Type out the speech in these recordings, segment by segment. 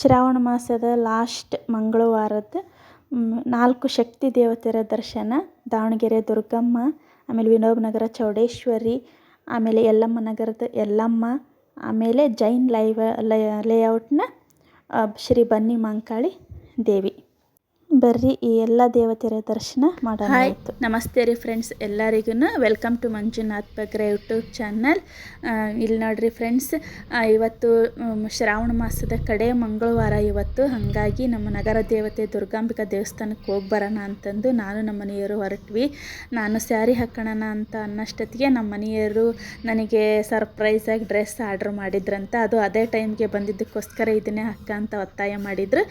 ಶ್ರಾವಣ ಮಾಸದ ಲಾಸ್ಟ್ ಮಂಗಳವಾರದ ನಾಲ್ಕು ಶಕ್ತಿ ದೇವತೆಯರ ದರ್ಶನ, ದಾವಣಗೆರೆ ದುರ್ಗಮ್ಮ, ಆಮೇಲೆ ವಿನೋಬ ನಗರ ಚೌಡೇಶ್ವರಿ, ಆಮೇಲೆ ಯಲ್ಲಮ್ಮ ನಗರದ ಯಲ್ಲಮ್ಮ, ಆಮೇಲೆ ಜೈನ್ ಲೈವ ಲೇಔಟ್ನ ಶ್ರೀ ಬನ್ನಿ ಮಾಂಕಾಳಿ ದೇವಿ. ಬರ್ರಿ ಈ ಎಲ್ಲ ದೇವತೆಯರ ದರ್ಶನ ಮಾಡೋಣ ಹಾಯ್ ನಮಸ್ತೆ ರೀ ಫ್ರೆಂಡ್ಸ್ ಎಲ್ಲರಿಗೂ welcome to Manjunath Bagre YouTube channel ಇಲ್ಲಿ ನೋಡ್ರಿ ಫ್ರೆಂಡ್ಸ್ ಇವತ್ತು ಶ್ರಾವಣ ಮಾಸದ ಕಡೆ ಮಂಗಳವಾರ ಇವತ್ತು. ಹಾಗಾಗಿ ನಮ್ಮ ನಗರ ದೇವತೆ ದುರ್ಗಾಂಬಿಕಾ ದೇವಸ್ಥಾನಕ್ಕೆ ಹೋಗಿ ಬರೋಣ ಅಂತಂದು ನಾನು ನಮ್ಮ ಮನೆಯವರು ಹೊರಟ್ವಿ. ನಾನು ಸ್ಯಾರಿ ಹಾಕೋಣ ಅಂತ ಅನ್ನಷ್ಟೊತ್ತಿಗೆ ನಮ್ಮ ಮನೆಯವರು ನನಗೆ ಸರ್ಪ್ರೈಸಾಗಿ ಡ್ರೆಸ್ ಆರ್ಡ್ರ್ ಮಾಡಿದ್ರಂತ. ಅದು ಅದೇ ಟೈಮ್ಗೆ ಬಂದಿದ್ದಕ್ಕೋಸ್ಕರ ಇದನ್ನೇ ಹಾಕ ಅಂತ ಒತ್ತಾಯ ಮಾಡಿದ್ರು.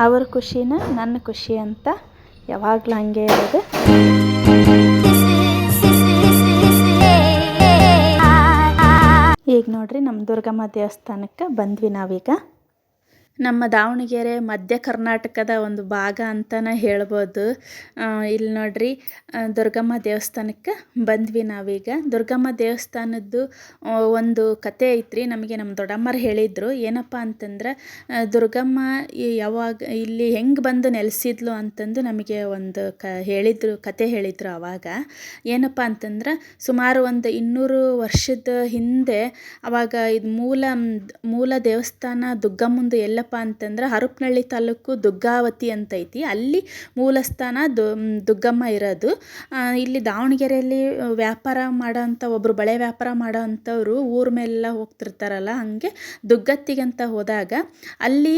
ಅವ್ರ ಖುಷಿನ ನನ್ನ ಖುಷಿ ಅಂತ ಯಾವಾಗಲೂ ಹಂಗೆ ಇರೋದು. ಈಗ ನೋಡ್ರಿ ನಮ್ಮ ದುರ್ಗಮ್ಮ ದೇವಸ್ಥಾನಕ್ಕೆ ಬಂದ್ವಿ ನಾವೀಗ. ನಮ್ಮ ದಾವಣಗೆರೆ ಮಧ್ಯ ಕರ್ನಾಟಕದ ಒಂದು ಭಾಗ ಅಂತಲೇ ಹೇಳ್ಬೋದು. ಇಲ್ಲಿ ನೋಡ್ರಿ ದುರ್ಗಮ್ಮ ದೇವಸ್ಥಾನಕ್ಕೆ ಬಂದ್ವಿ ನಾವೀಗ. ದುರ್ಗಮ್ಮ ದೇವಸ್ಥಾನದ್ದು ಒಂದು ಕತೆ ಐತ್ರಿ, ನಮಗೆ ನಮ್ಮ ದೊಡ್ಡಮ್ಮರು ಹೇಳಿದರು. ಏನಪ್ಪ ಅಂತಂದ್ರೆ ದುರ್ಗಮ್ಮ ಯಾವಾಗ, ಇಲ್ಲಿ ಹೆಂಗೆ ಬಂದು ನೆಲೆಸಿದ್ಲು ಅಂತಂದು ನಮಗೆ ಒಂದು ಕ, ಹೇಳಿದ್ರು, ಕತೆ ಹೇಳಿದರು ಆವಾಗ ಏನಪ್ಪ ಅಂತಂದ್ರೆ, ಸುಮಾರು ಒಂದು ಇನ್ನೂರು ವರ್ಷದ ಹಿಂದೆ ಅವಾಗ ಇದು ಮೂಲ ಮೂಲ ದೇವಸ್ಥಾನ ದುಗ್ಗಮ್ಮಂದು ಎಲ್ಲಪ್ಪ ಅಂತಂದ್ರೆ ಹರಪನಹಳ್ಳಿ ತಾಲೂಕು ದುಗ್ಗಾವತಿ ಅಂತ ಐತಿ. ಅಲ್ಲಿ ಮೂಲಸ್ಥಾನ ದು ದುಗ್ಗಮ್ಮ ಇರೋದು. ಇಲ್ಲಿ ದಾವಣಗೆರೆಯಲ್ಲಿ ವ್ಯಾಪಾರ ಮಾಡೋಂಥ ಒಬ್ಬರು ಬಳೆ ವ್ಯಾಪಾರ ಮಾಡೋ ಅಂಥವ್ರು ಊರ ಮೇಲೆಲ್ಲ ಹೋಗ್ತಿರ್ತಾರಲ್ಲ, ಹಾಗೆ ದುಗ್ಗತ್ತಿಗಂತ ಹೋದಾಗ ಅಲ್ಲಿ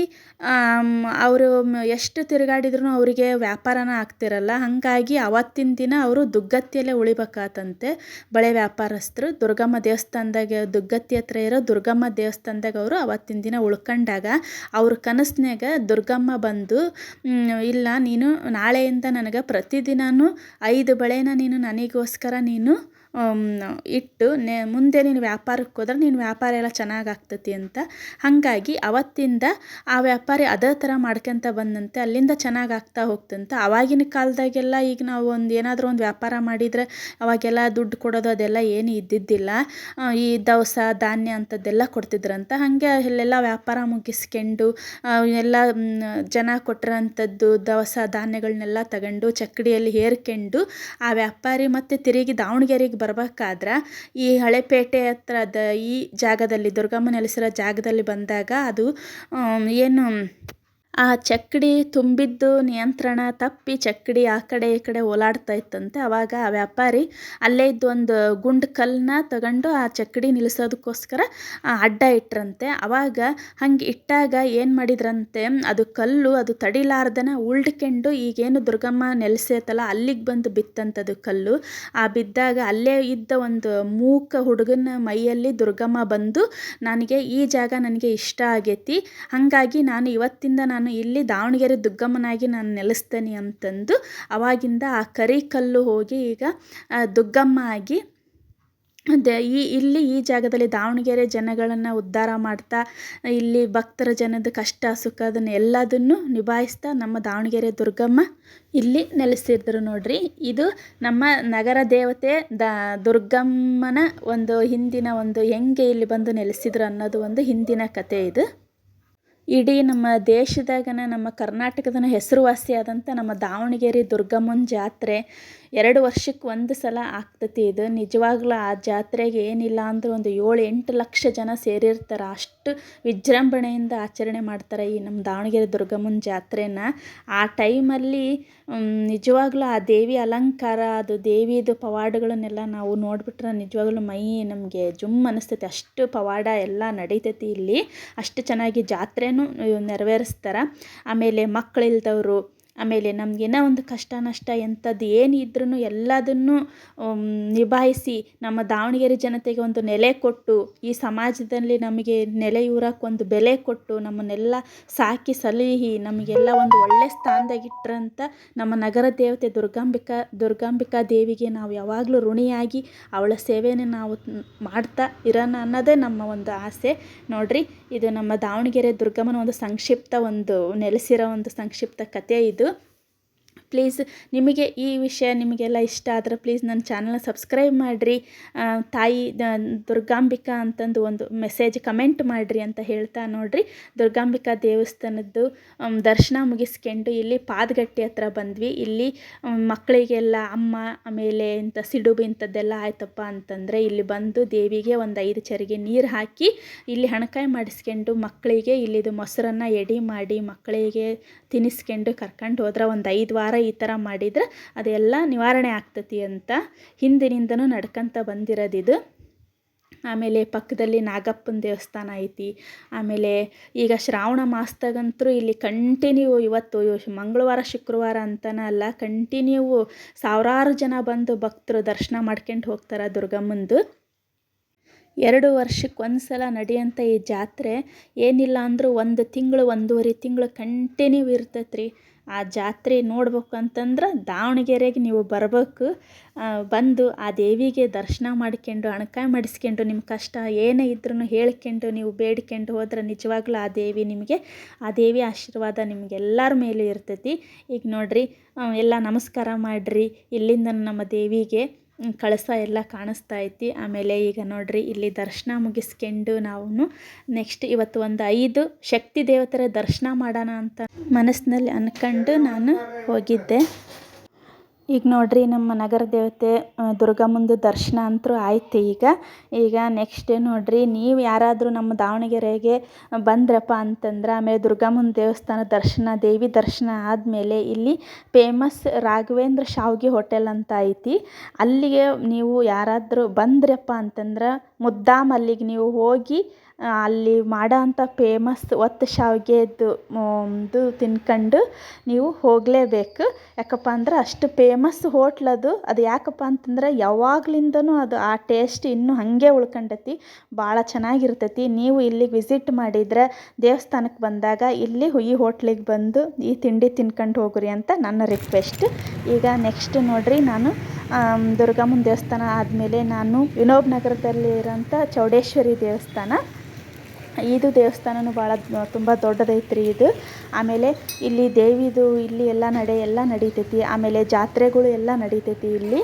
ಅವರು ಎಷ್ಟು ತಿರುಗಾಡಿದ್ರು ಅವರಿಗೆ ವ್ಯಾಪಾರನ ಆಗ್ತಿರಲ್ಲ. ಹಾಗಾಗಿ ಅವತ್ತಿನ ದಿನ ಅವರು ದುಗ್ಗತ್ತಿಯಲ್ಲೇ ಉಳಿಬೇಕಾತಂತೆ ಬಳೆ ವ್ಯಾಪಾರಸ್ಥರು. ದುರ್ಗಮ್ಮ ದೇವಸ್ಥಾನದಾಗ ದುಗ್ಗತ್ತಿ ಹತ್ರ ಇರೋ ದುರ್ಗಮ್ಮ ದೇವಸ್ಥಾನದಾಗ ಅವರು ಅವತ್ತಿನ ದಿನ ಉಳ್ಕೊಂಡಾಗ ಅವ್ರ ಕನಸ್ನ್ಯಾಗ ದುರ್ಗಮ್ಮ ಬಂದು ಇಲ್ಲ ನೀನು ನಾಳೆಯಿಂದ ನನಗೆ ಪ್ರತಿದಿನವೂ ಐದು ಬಳೆನ ನೀನು ನನಗೋಸ್ಕರ ನೀನು ಇಟ್ಟು ನೆ, ಮುಂದೆ ನೀನು ವ್ಯಾಪಾರಕ್ಕೆ ಹೋದ್ರೆ ನಿನ್ನ ವ್ಯಾಪಾರ ಎಲ್ಲ ಚೆನ್ನಾಗಿ ಆಗ್ತತಿ ಅಂತ. ಹಾಗಾಗಿ ಅವತ್ತಿಂದ ಆ ವ್ಯಾಪಾರಿ ಅದೇ ಥರ ಮಾಡ್ಕೊಂತ ಬಂದಂತೆ ಅಲ್ಲಿಂದ ಚೆನ್ನಾಗಿ ಆಗ್ತಾ ಹೋಗ್ತಂತೆ. ಆವಾಗಿನ ಕಾಲದಾಗೆಲ್ಲ ಈಗ ನಾವು ಒಂದು ಏನಾದರೂ ಒಂದು ವ್ಯಾಪಾರ ಮಾಡಿದರೆ ಅವಾಗೆಲ್ಲ ದುಡ್ಡು ಕೊಡೋದು ಅದೆಲ್ಲ ಏನು ಇದ್ದಿದ್ದಿಲ್ಲ. ಈ ದವಸ, ಧಾನ್ಯ ಅಂಥದ್ದೆಲ್ಲ ಕೊಡ್ತಿದ್ರಂತ. ಹಾಗೆ ಅಲ್ಲೆಲ್ಲ ವ್ಯಾಪಾರ ಮುಗಿಸ್ಕೊಂಡು ಎಲ್ಲ ಜನ ಕೊಟ್ಟಿರೋಂಥದ್ದು ದವಸ ಧಾನ್ಯಗಳನ್ನೆಲ್ಲ ತಗೊಂಡು ಚಕ್ಕಡಿಯಲ್ಲಿ ಹೇರ್ಕೊಂಡು ಆ ವ್ಯಾಪಾರಿ ಮತ್ತು ತಿರುಗಿ ದಾವಣಗೆರೆಗೆ ಬರ್ಬೇಕಾದ್ರೆ ಈ ಹಳೆಪೇಟೆ ಹತ್ರದ ಈ ಜಾಗದಲ್ಲಿ ದುರ್ಗಮ್ಮ ನೆಲೆಸಿರೋ ಜಾಗದಲ್ಲಿ ಬಂದಾಗ ಅದು ಏನು ಆ ಚಕ್ಕಡಿ ತುಂಬಿದ್ದು ನಿಯಂತ್ರಣ ತಪ್ಪಿ ಚಕ್ಕಡಿ ಆ ಕಡೆ ಈ ಕಡೆ ಓಲಾಡ್ತಾ ಇತ್ತಂತೆ. ಅವಾಗ ಆ ವ್ಯಾಪಾರಿ ಅಲ್ಲೇ ಇದ್ದು ಒಂದು ಗುಂಡು ಕಲ್ಲನ್ನ ತಗೊಂಡು ಆ ಚಕ್ಕಡಿ ನಿಲ್ಲಿಸೋದಕ್ಕೋಸ್ಕರ ಅಡ್ಡ ಇಟ್ರಂತೆ. ಅವಾಗ ಹಂಗೆ ಇಟ್ಟಾಗ ಏನು ಮಾಡಿದ್ರಂತೆ, ಅದು ಕಲ್ಲು ಅದು ತಡಿಲಾರ್ದನ ಉಳ್ಡ್ಕೊಂಡು ಈಗೇನು ದುರ್ಗಮ್ಮ ನೆಲೆಸೈತಲ್ಲ, ಅಲ್ಲಿಗೆ ಬಂದು ಬಿತ್ತಂತದು ಕಲ್ಲು. ಆ ಬಿದ್ದಾಗ ಅಲ್ಲೇ ಇದ್ದ ಒಂದು ಮೂಕ ಹುಡುಗನ ಮೈಯಲ್ಲಿ ದುರ್ಗಮ್ಮ ಬಂದು, ನನಗೆ ಈ ಜಾಗ ನನಗೆ ಇಷ್ಟ ಆಗೈತಿ, ಹಾಗಾಗಿ ನಾನು ಇವತ್ತಿಂದ ನಾನು ಇಲ್ಲಿ ದಾವಣಗೆರೆ ದುಗ್ಗಮ್ಮನಾಗಿ ನಾನು ನೆಲೆಸ್ತೇನೆ ಅಂತಂದು ಅವಾಗಿಂದ ಆ ಕರಿಕಲ್ಲು ಹೋಗಿ ಈಗ ದುಗ್ಗಮ್ಮ ಆಗಿ ದ ಈ, ಇಲ್ಲಿ ಈ ಜಾಗದಲ್ಲಿ ದಾವಣಗೆರೆ ಜನಗಳನ್ನು ಉದ್ಧಾರ ಮಾಡ್ತಾ, ಇಲ್ಲಿ ಭಕ್ತರ ಜನದ ಕಷ್ಟ, ಸುಖ ಅದನ್ನು ಎಲ್ಲದನ್ನು ನಿಭಾಯಿಸ್ತಾ ನಮ್ಮ ದಾವಣಗೆರೆ ದುರ್ಗಮ್ಮ ಇಲ್ಲಿ ನೆಲೆಸಿದ್ರು ನೋಡ್ರಿ. ಇದು ನಮ್ಮ ನಗರ ದೇವತೆ ದ, ದುರ್ಗಮ್ಮನ ಒಂದು ಹಿಂದಿನ ಒಂದು ಹೆಂಗೆ ಇಲ್ಲಿ ಬಂದು ನೆಲೆಸಿದ್ರು ಅನ್ನೋದು ಒಂದು ಹಿಂದಿನ ಕತೆ ಇದು. ಇಡೀ ನಮ್ಮ ದೇಶದಾಗನ ನಮ್ಮ ಕರ್ನಾಟಕದನ ಹೆಸರುವಾಸಿಯಾದಂಥ ನಮ್ಮ ದಾವಣಗೆರೆ ದುರ್ಗಮ್ಮನ ಜಾತ್ರೆ ಎರಡು ವರ್ಷಕ್ಕೆ ಒಂದು ಸಲ ಆಗ್ತತಿ ಇದು. ನಿಜವಾಗ್ಲೂ ಆ ಜಾತ್ರೆಗೆ ಏನಿಲ್ಲ ಅಂದ್ರೆ ಒಂದು ಏಳು ಎಂಟು ಲಕ್ಷ ಜನ ಸೇರಿರ್ತಾರೆ. ಅಷ್ಟು ವಿಜೃಂಭಣೆಯಿಂದ ಆಚರಣೆ ಮಾಡ್ತಾರೆ ಈ ನಮ್ಮ ದಾವಣಗೆರೆ ದುರ್ಗಮ್ಮನ ಜಾತ್ರೆನ. ಆ ಟೈಮಲ್ಲಿ ನಿಜವಾಗ್ಲೂ ಆ ದೇವಿ ಅಲಂಕಾರ, ಅದು ದೇವಿದು ಪವಾಡಗಳನ್ನೆಲ್ಲ ನಾವು ನೋಡಿಬಿಟ್ರೆ ನಿಜವಾಗ್ಲೂ ಮೈ ನಮಗೆ ಜುಮ್ ಅನಿಸ್ತೈತಿ. ಅಷ್ಟು ಪವಾಡ ಎಲ್ಲ ನಡೀತೈತಿ ಇಲ್ಲಿ. ಅಷ್ಟು ಚೆನ್ನಾಗಿ ಜಾತ್ರೆನೂ ನೆರವೇರಿಸ್ತಾರೆ. ಆಮೇಲೆ ಮಕ್ಕಳಿಲ್ದವರು ಆಮೇಲೆ ನಮಗೇನೋ ಒಂದು ಕಷ್ಟ ನಷ್ಟ ಎಂಥದ್ದು ಏನಿದ್ರೂ ಎಲ್ಲದನ್ನು ಆಮ್, ನಿಭಾಯಿಸಿ ನಮ್ಮ ದಾವಣಗೆರೆ ಜನತೆಗೆ ಒಂದು ನೆಲೆ ಕೊಟ್ಟು ಈ ಸಮಾಜದಲ್ಲಿ ನಮಗೆ ನೆಲೆಯೂರಕ್ಕೆ ಒಂದು ಬೆಲೆ ಕೊಟ್ಟು ನಮ್ಮನ್ನೆಲ್ಲ ಸಾಕಿ ಸಲಹಿ ನಮಗೆಲ್ಲ ಒಂದು ಒಳ್ಳೆ ಸ್ಥಾನದಾಗಿಟ್ರಂತ ನಮ್ಮ ನಗರ ದೇವತೆ ದುರ್ಗಾಂಬಿಕಾ ದುರ್ಗಾಂಬಿಕಾ ದೇವಿಗೆ ನಾವು ಯಾವಾಗಲೂ ಋಣಿಯಾಗಿ ಅವಳ ಸೇವೆಯನ್ನು ನಾವು ಮಾಡ್ತಾ ಇರೋಣ ಅನ್ನೋದೇ ನಮ್ಮ ಒಂದು ಆಸೆ. ನೋಡ್ರಿ ಇದು ನಮ್ಮ ದಾವಣಗೆರೆ ದುರ್ಗಮ್ಮನ ಒಂದು ಸಂಕ್ಷಿಪ್ತ ಒಂದು ನೆಲೆಸಿರೋ ಒಂದು ಸಂಕ್ಷಿಪ್ತ ಕತೆ ಇದು. ಪ್ಲೀಸ್ ನಿಮಗೆ ಈ ವಿಷಯ ನಿಮಗೆಲ್ಲ ಇಷ್ಟ ಆದರೆ ಪ್ಲೀಸ್ ನನ್ನ ಚಾನಲ್ನ ಸಬ್ಸ್ಕ್ರೈಬ್ ಮಾಡಿರಿ. ತಾಯಿ ದುರ್ಗಾಂಬಿಕಾ ಅಂತಂದು ಒಂದು ಮೆಸೇಜ್ ಕಮೆಂಟ್ ಮಾಡಿರಿ ಅಂತ ಹೇಳ್ತಾ ನೋಡಿರಿ. ದುರ್ಗಾಂಬಿಕಾ ದೇವಸ್ಥಾನದ್ದು ದರ್ಶನ ಮುಗಿಸ್ಕೊಂಡು ಇಲ್ಲಿ ಪಾದಗಟ್ಟಿ ಹತ್ರ ಬಂದ್ವಿ. ಇಲ್ಲಿ ಮಕ್ಕಳಿಗೆಲ್ಲ ಅಮ್ಮ ಆಮೇಲೆ ಇಂಥ ಸಿಡುಬು ಇಂಥದ್ದೆಲ್ಲ ಆಯ್ತಪ್ಪ ಅಂತಂದರೆ ಇಲ್ಲಿ ಬಂದು ದೇವಿಗೆ ಒಂದು ಐದು ಚರಿಗೆ ನೀರು ಹಾಕಿ ಇಲ್ಲಿ ಹಣಕಾಯಿ ಮಾಡಿಸ್ಕೊಂಡು ಮಕ್ಕಳಿಗೆ ಇಲ್ಲಿದು ಮೊಸರನ್ನು ಎಡಿ ಮಾಡಿ ಮಕ್ಕಳಿಗೆ ತಿನ್ನಿಸ್ಕೊಂಡು ಕರ್ಕೊಂಡು ಹೋದ್ರೆ ಒಂದು ಐದು ವಾರ ಈ ಥರ ಮಾಡಿದ್ರೆ ಅದೆಲ್ಲ ನಿವಾರಣೆ ಆಗ್ತತಿ ಅಂತ ಹಿಂದಿನಿಂದನೂ ನಡ್ಕೊಂತ ಬಂದಿರೋದಿದು. ಆಮೇಲೆ ಪಕ್ಕದಲ್ಲಿ ನಾಗಪ್ಪನ ದೇವಸ್ಥಾನ ಐತಿ. ಆಮೇಲೆ ಈಗ ಶ್ರಾವಣ ಮಾಸದಾಗಂತೂ ಇಲ್ಲಿ ಕಂಟಿನ್ಯೂ ಇವತ್ತು ಇವ್- ಮಂಗಳವಾರ, ಶುಕ್ರವಾರ ಅಂತನೇ ಅಲ್ಲ ಕಂಟಿನ್ಯೂ ಸಾವಿರಾರು ಜನ ಬಂದು ಭಕ್ತರು ದರ್ಶನ ಮಾಡ್ಕೊಂಡು ಹೋಗ್ತಾರೆ ದುರ್ಗಮ್ಮಂದು. ಎರಡು ವರ್ಷಕ್ಕೆ ಒಂದು ಸಲ ನಡೆಯೋಂಥ ಈ ಜಾತ್ರೆ ಏನಿಲ್ಲ ಅಂದರೂ ಒಂದು ತಿಂಗಳು, ಒಂದೂವರೆ ತಿಂಗಳು ಕಂಟಿನ್ಯೂ ಇರ್ತೈತೆ ಆ ಜಾತ್ರೆ ನೋಡ್ಬೇಕು ಅಂತಂದ್ರೆ ದಾವಣಗೆರೆಗೆ ನೀವು ಬರಬೇಕು. ಬಂದು ಆ ದೇವಿಗೆ ದರ್ಶನ ಮಾಡ್ಕೊಂಡು, ಅಣ್ಕಾಯಿ ಮಾಡಿಸ್ಕೊಂಡು ನಿಮ್ಮ ಕಷ್ಟ ಏನೇ ಇದ್ರೂ ಹೇಳ್ಕೊಂಡು, ನೀವು ಬೇಡ್ಕೊಂಡು ಹೋದ್ರೆ ನಿಜವಾಗ್ಲೂ ಆ ದೇವಿ ನಿಮಗೆ, ಆ ದೇವಿ ಆಶೀರ್ವಾದ ನಿಮಗೆಲ್ಲರ ಮೇಲೂ ಇರ್ತೈತಿ. ಈಗ ನೋಡಿರಿ ಎಲ್ಲ ನಮಸ್ಕಾರ ಮಾಡಿರಿ. ಇಲ್ಲಿಂದ ನಮ್ಮ ದೇವಿಗೆ. ಕಳಸ ಎಲ್ಲ ಕಾಣಿಸ್ತಾ ಐತಿ. ಆಮೇಲೆ ಈಗ ನೋಡ್ರಿ, ಇಲ್ಲಿ ದರ್ಶನ ಮುಗಿಸ್ಕೊಂಡು ನಾವು ನೆಕ್ಸ್ಟ್ ಇವತ್ತು ಒಂದು ಐದು ಶಕ್ತಿ ದೇವತರ ದರ್ಶನ ಮಾಡೋಣ ಅಂತ ಮನಸ್ಸಿನಲ್ಲಿ ಅನ್ಕೊಂಡು ನಾನು ಹೋಗಿದ್ದೆ. ಈಗ ನೋಡ್ರಿ ನಮ್ಮ ನಗರ ದೇವತೆ ದುರ್ಗಮ್ಮಂದು ದರ್ಶನ ಅಂತೂ ಆಯ್ತು ಈಗ. ಈಗ ನೆಕ್ಸ್ಟ್ ನೋಡ್ರಿ, ನೀವು ಯಾರಾದರೂ ನಮ್ಮ ದಾವಣಗೆರೆಗೆ ಬಂದ್ರಪ್ಪ ಅಂತಂದ್ರೆ, ಆಮೇಲೆ ದುರ್ಗಮ್ಮನ ದೇವಸ್ಥಾನ ದರ್ಶನ, ದೇವಿ ದರ್ಶನ ಆದಮೇಲೆ ಇಲ್ಲಿ ಫೇಮಸ್ ರಾಘವೇಂದ್ರ ಶಾವ್ಗಿ ಹೋಟೆಲ್ ಅಂತ ಐತಿ. ಅಲ್ಲಿಗೆ ನೀವು ಯಾರಾದರೂ ಬಂದ್ರಪ್ಪ ಅಂತಂದ್ರೆ, ಮುದ್ದಾಮ್ ಅಲ್ಲಿಗೆ ನೀವು ಹೋಗಿ ಅಲ್ಲಿ ಮಾಡೋವಂಥ ಪೇಮಸ್ ಒತ್ತು ಶಾವಿಗೆದು ಇದು ತಿನ್ಕೊಂಡು ನೀವು ಹೋಗಲೇಬೇಕು. ಯಾಕಪ್ಪ ಅಂದ್ರೆ ಅಷ್ಟು ಫೇಮಸ್ ಹೋಟ್ಲ್ ಅದು. ಅದು ಯಾಕಪ್ಪ ಅಂತಂದ್ರೆ ಯಾವಾಗ್ಲಿಂದನೂ ಅದು ಆ ಟೇಸ್ಟ್ ಇನ್ನೂ ಹಾಗೆ ಉಳ್ಕೊಂಡೈತಿ. ಭಾಳ ಚೆನ್ನಾಗಿರ್ತೈತಿ. ನೀವು ಇಲ್ಲಿಗೆ ವಿಸಿಟ್ ಮಾಡಿದ್ರೆ ದೇವಸ್ಥಾನಕ್ಕೆ ಬಂದಾಗ ಇಲ್ಲಿ ಈ ಹೋಟ್ಲಿಗೆ ಬಂದು ಈ ತಿಂಡಿ ತಿನ್ಕೊಂಡು ಹೋಗ್ರಿ ಅಂತ ನನ್ನ ರಿಕ್ವೆಸ್ಟ್ ಈಗ ನೆಕ್ಸ್ಟ್ ನೋಡ್ರಿ ನಾನು ದುರ್ಗಮ್ಮನ ದೇವಸ್ಥಾನ ಆದಮೇಲೆ ನಾನು ವಿನೋಬ್ ನಗರದಲ್ಲಿ ಇರೋಂಥ ಚೌಡೇಶ್ವರಿ ದೇವಸ್ಥಾನ. ಇದು ದೇವಸ್ಥಾನವೂ ಭಾಳ ತುಂಬ ದೊಡ್ಡದೈತ್ರಿ ಇದು. ಆಮೇಲೆ ಇಲ್ಲಿ ದೇವಿದು ಇಲ್ಲಿ ಎಲ್ಲ ನಡೆ, ಎಲ್ಲ ನಡೀತೈತಿ. ಆಮೇಲೆ ಜಾತ್ರೆಗಳು ಎಲ್ಲ ನಡೀತೈತಿ ಇಲ್ಲಿ.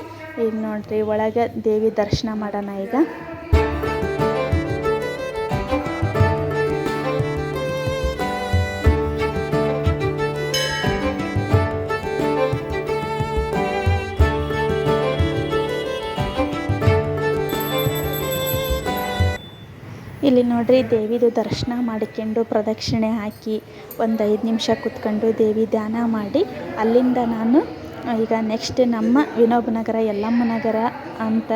ಈಗ ನೋಡ್ರಿ ಒಳಗೆ ದೇವಿ ದರ್ಶನ ಮಾಡೋಣ ಈಗ. ಇಲ್ಲಿ ನೋಡ್ರಿ ದೇವಿದು ದರ್ಶನ ಮಾಡಿಕೊಂಡು ಪ್ರದಕ್ಷಿಣೆ ಹಾಕಿ ಒಂದು ಐದು ನಿಮಿಷ ಕೂತ್ಕೊಂಡು ದೇವಿ ಧ್ಯಾನ ಮಾಡಿ ಅಲ್ಲಿಂದ ನಾನು ಈಗ ನೆಕ್ಸ್ಟ್ ನಮ್ಮ ವಿನೋಬ ನಗರ ಯಲ್ಲಮ್ಮ ನಗರ ಅಂತ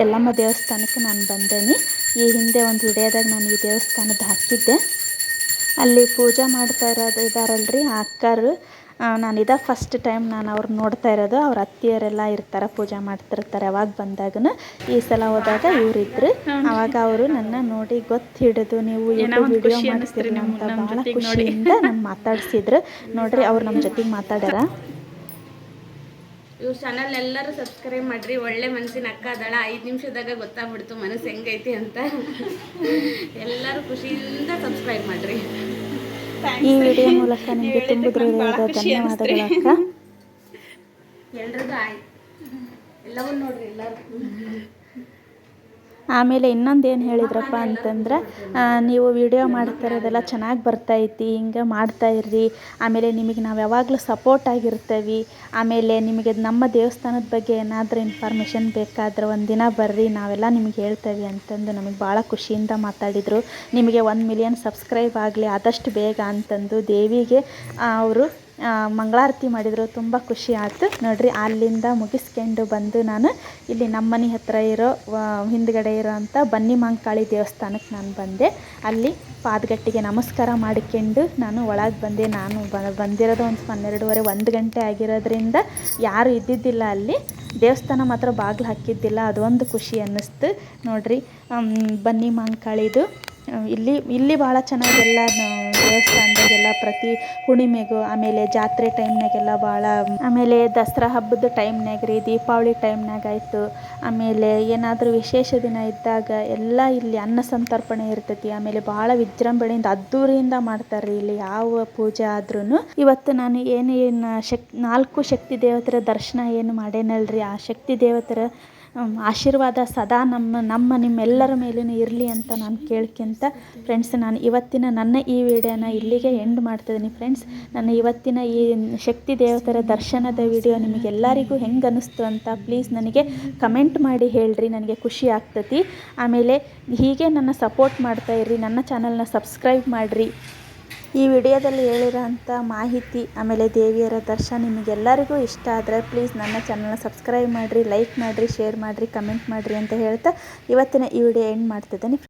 ಯಲ್ಲಮ್ಮ ದೇವಸ್ಥಾನಕ್ಕೆ ನಾನು ಬಂದೇನಿ. ಈ ಹಿಂದೆ ಒಂದು ವಿಡಿಯೋದಾಗ ನಾನು ಈ ದೇವಸ್ಥಾನದ ಹಾಕಿದ್ದೆ. ಅಲ್ಲಿ ಪೂಜೆ ಮಾಡ್ತಾ ಇರೋದು ಇದಾರಲ್ರಿ, ಆ ನಾನು ಇದ ಫಸ್ಟ್ ಟೈಮ್ ನಾನು ಅವ್ರು ನೋಡ್ತಾ ಇರೋದು ಅವ್ರ ಅತ್ತಿಯರೆಲ್ಲ ಇರ್ತಾರೆ ಪೂಜೆ ಮಾಡ್ತಿರ್ತಾರೆ ಅವಾಗ ಬಂದಾಗನ. ಈ ಸಲ ಹೋದಾಗ ಇವರಿದ್ರು ಅವಾಗ ಅವರು ನನ್ನ ನೋಡಿ ಗೊತ್ತು ಹಿಡಿದು ನೀವು ಯೂಟ್ಯೂಬ್ ವಿಡಿಯೋ ಮಾಡಿಸ್ತೀರಿ ಅಂತ ಭಾಳ ಖುಷಿಯಿಂದ ನಮ್ಮ ಮಾತಾಡ್ಸಿದ್ರು. ನೋಡ್ರಿ ಅವ್ರು ನಮ್ಮ ಜೊತೆಗೆ ಮಾತಾಡ್ಯಾರ. ಇವ್ರ ಚಾನಲ್ ಎಲ್ಲರೂ ಸಬ್ಸ್ಕ್ರೈಬ್ ಮಾಡ್ರಿ. ಒಳ್ಳೆ ಮನಸ್ಸಿನ ಅಕ್ಕ ಅದಳ. ಐದು ನಿಮಿಷದಾಗ ಗೊತ್ತಾಗ್ಬಿಡ್ತು ಮನಸ್ಸು ಹೆಂಗೈತಿ ಅಂತ. ಎಲ್ಲರೂ ಖುಷಿಯಿಂದ ಸಬ್ಸ್ಕ್ರೈಬ್ ಮಾಡ್ರಿ. ಈ ವಿಡಿಯೋ ಮೂಲಕ ನಿಮಗೆ ತುಂಬಿದ್ರೆ ಹೃದಯದ ಧನ್ಯವಾದಗಳು ಅಕ್ಕ. ಎಲ್ರಿಗೂ ಆಯ್ತು. ಎಲ್ಲವೂ ನೋಡ್ರಿ ಎಲ್ಲರೂ. ಆಮೇಲೆ ಇನ್ನೊಂದು ಏನು ಹೇಳಿದ್ರಪ್ಪ ಅಂತಂದ್ರೆ ನೀವು ವಿಡಿಯೋ ಮಾಡ್ತಾ ಚೆನ್ನಾಗಿ ಬರ್ತೈತಿ ಹಿಂಗೆ ಮಾಡ್ತಾ ಇರ್ರಿ. ಆಮೇಲೆ ನಿಮಗೆ ನಾವು ಯಾವಾಗಲೂ ಸಪೋರ್ಟ್ ಆಗಿರ್ತೇವೆ. ಆಮೇಲೆ ನಿಮಗೆ ನಮ್ಮ ದೇವಸ್ಥಾನದ ಬಗ್ಗೆ ಏನಾದರೂ ಇನ್ಫಾರ್ಮೇಷನ್ ಬೇಕಾದ್ರೆ ಒಂದಿನ ಬರ್ರಿ, ನಾವೆಲ್ಲ ನಿಮಗೆ ಹೇಳ್ತೇವೆ ಅಂತಂದು ನಮಗೆ ಭಾಳ ಖುಷಿಯಿಂದ ಮಾತಾಡಿದರು. ನಿಮಗೆ ಒಂದು ಮಿಲಿಯನ್ ಸಬ್ಸ್ಕ್ರೈಬ್ ಆಗಲಿ, ಆದಷ್ಟು ಬೇಗ ಅಂತಂದು ದೇವಿಗೆ ಅವರು ಮಂಗಳಾರತಿ ಮಾಡಿದರು, ತುಂಬ ಖುಷಿ ಆಯ್ತು. ನೋಡಿರಿ, ಅಲ್ಲಿಂದ ಮುಗಿಸ್ಕೊಂಡು ಬಂದು ನಾನು ಇಲ್ಲಿ ನಮ್ಮ ಮನೆ ಹತ್ತಿರ ಇರೋ ಹಿಂದ್ಗಡೆ ಇರೋ ಅಂಥ ಬನ್ನಿ ಮಾಂಕಾಳಿ ದೇವಸ್ಥಾನಕ್ಕೆ ನಾನು ಬಂದೆ. ಅಲ್ಲಿ ಪಾದಗಟ್ಟಿಗೆ ನಮಸ್ಕಾರ ಮಾಡಿಕೊಂಡು ನಾನು ಒಳಗೆ ಬಂದೆ. ನಾನು ಬಂದಿರೋದು ಒಂದು ಹನ್ನೆರಡುವರೆ, ಒಂದು ಗಂಟೆ ಆಗಿರೋದ್ರಿಂದ ಯಾರು ಇದ್ದಿದ್ದಿಲ್ಲ ಅಲ್ಲಿ. ದೇವಸ್ಥಾನ ಮಾತ್ರ ಬಾಗಿಲು ಹಾಕಿದ್ದಿಲ್ಲ, ಅದೊಂದು ಖುಷಿ ಅನ್ನಿಸ್ತು. ನೋಡಿರಿ ಬನ್ನಿ ಮಂಕಾಳಿದು ಇಲ್ಲಿ ಇಲ್ಲಿ ಭಾಳ ಚೆನ್ನಾಗಿ ಎಲ್ಲ ದೇವಸ್ಥಾನದಾಗೆಲ್ಲ ಪ್ರತಿ ಹುಣ್ಣಿಮೆಗೂ ಆಮೇಲೆ ಜಾತ್ರೆ ಟೈಮ್ನಾಗೆಲ್ಲ ಭಾಳ ಆಮೇಲೆ ದಸರಾ ಹಬ್ಬದ ಟೈಮ್ನಾಗ ರೀ ದೀಪಾವಳಿ ಟೈಮ್ನಾಗ ಆಯಿತು. ಆಮೇಲೆ ಏನಾದರೂ ವಿಶೇಷ ದಿನ ಇದ್ದಾಗ ಎಲ್ಲ ಇಲ್ಲಿ ಅನ್ನ ಸಂತರ್ಪಣೆ ಇರ್ತೈತಿ. ಆಮೇಲೆ ಭಾಳ ವಿಜೃಂಭಣೆಯಿಂದ ಅದ್ದೂರಿಯಿಂದ ಮಾಡ್ತಾರೆ ರೀ ಇಲ್ಲಿ ಯಾವ ಪೂಜೆ ಆದ್ರೂ ಇವತ್ತು ನಾನು ಏನೇನು ಶಕ್ ನಾಲ್ಕು ಶಕ್ತಿ ದೇವತರ ದರ್ಶನ ಏನು ಮಾಡೇನಲ್ರಿ? ಆ ಶಕ್ತಿ ದೇವತರ ಹ್ಮ್, ಆಶೀರ್ವಾದ ಸದಾ ನಮ್ಮ ನಮ್ಮ ನಿಮ್ಮೆಲ್ಲರ ಮೇಲೂ ಇರಲಿ ಅಂತ ನಾನು ಕೇಳ್ಕೊಂತ ಫ್ರೆಂಡ್ಸ್ ನಾನು ಇವತ್ತಿನ ನನ್ನ ಈ ವಿಡಿಯೋನ ಇಲ್ಲಿಗೆ ಎಂಡ್ ಮಾಡ್ತಿದ್ದೀನಿ ಫ್ರೆಂಡ್ಸ್ ನನ್ನ ಇವತ್ತಿನ ಈ ಶಕ್ತಿ ದೇವತರ ದರ್ಶನದ ವಿಡಿಯೋ ನಿಮಗೆಲ್ಲರಿಗೂ ಹೆಂಗೆ ಅನ್ನಿಸ್ತು ಅಂತ ಪ್ಲೀಸ್ ನನಗೆ ಕಮೆಂಟ್ ಮಾಡಿ ಹೇಳ್ರಿ, ನನಗೆ ಖುಷಿ ಆಗ್ತೈತಿ. ಆಮೇಲೆ ಹೀಗೆ ನನ್ನ ಸಪೋರ್ಟ್ ಮಾಡ್ತಾ ಇರ್ರಿ, ನನ್ನ ಚಾನಲ್ನ ಸಬ್ಸ್ಕ್ರೈಬ್ ಮಾಡಿರಿ. ಈ ವಿಡಿಯೋದಲ್ಲಿ ಹೇಳಿರೋಂಥ ಮಾಹಿತಿ, ಆಮೇಲೆ ದೇವಿಯರ ದರ್ಶನ ನಿಮಗೆಲ್ಲರಿಗೂ ಇಷ್ಟ ಆದರೆ ಪ್ಲೀಸ್ ನನ್ನ ಚಾನಲ್ನ ಸಬ್ಸ್ಕ್ರೈಬ್ ಮಾಡಿರಿ ಲೈಕ್ ಮಾಡಿರಿ ಶೇರ್ ಮಾಡಿರಿ ಕಮೆಂಟ್ ಮಾಡಿರಿ ಅಂತ ಹೇಳ್ತಾ ಇವತ್ತಿನ ಈ ವಿಡಿಯೋ ಎಂಡ್ ಮಾಡ್ತಿದ್ದೇನೆ.